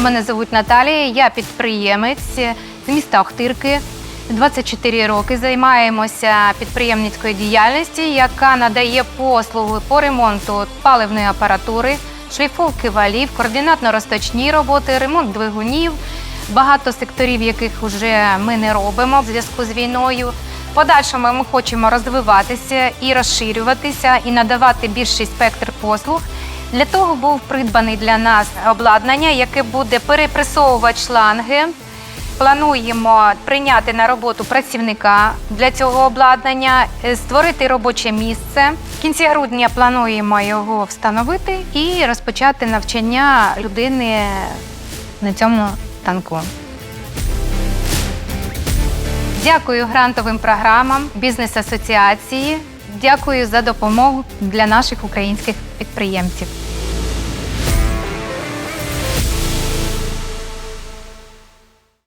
Мене звуть Наталія, я підприємець з міста Охтирки. 24 роки займаємося підприємницькою діяльністю, яка надає послуги по ремонту паливної апаратури, шліфовки валів, координатно-розточні роботи, ремонт двигунів. Багато секторів, яких вже ми не робимо в зв'язку з війною. Подальшому ми хочемо розвиватися і розширюватися, і надавати більший спектр послуг. Для того був придбаний для нас обладнання, яке буде перепресовувати шланги. Плануємо прийняти на роботу працівника для цього обладнання, е, створити робоче місце. В кінці грудня плануємо його встановити і розпочати навчання людини на цьому танку. Дякую грантовим програмам бізнес-асоціації. Дякую за допомогу для наших українських підприємців.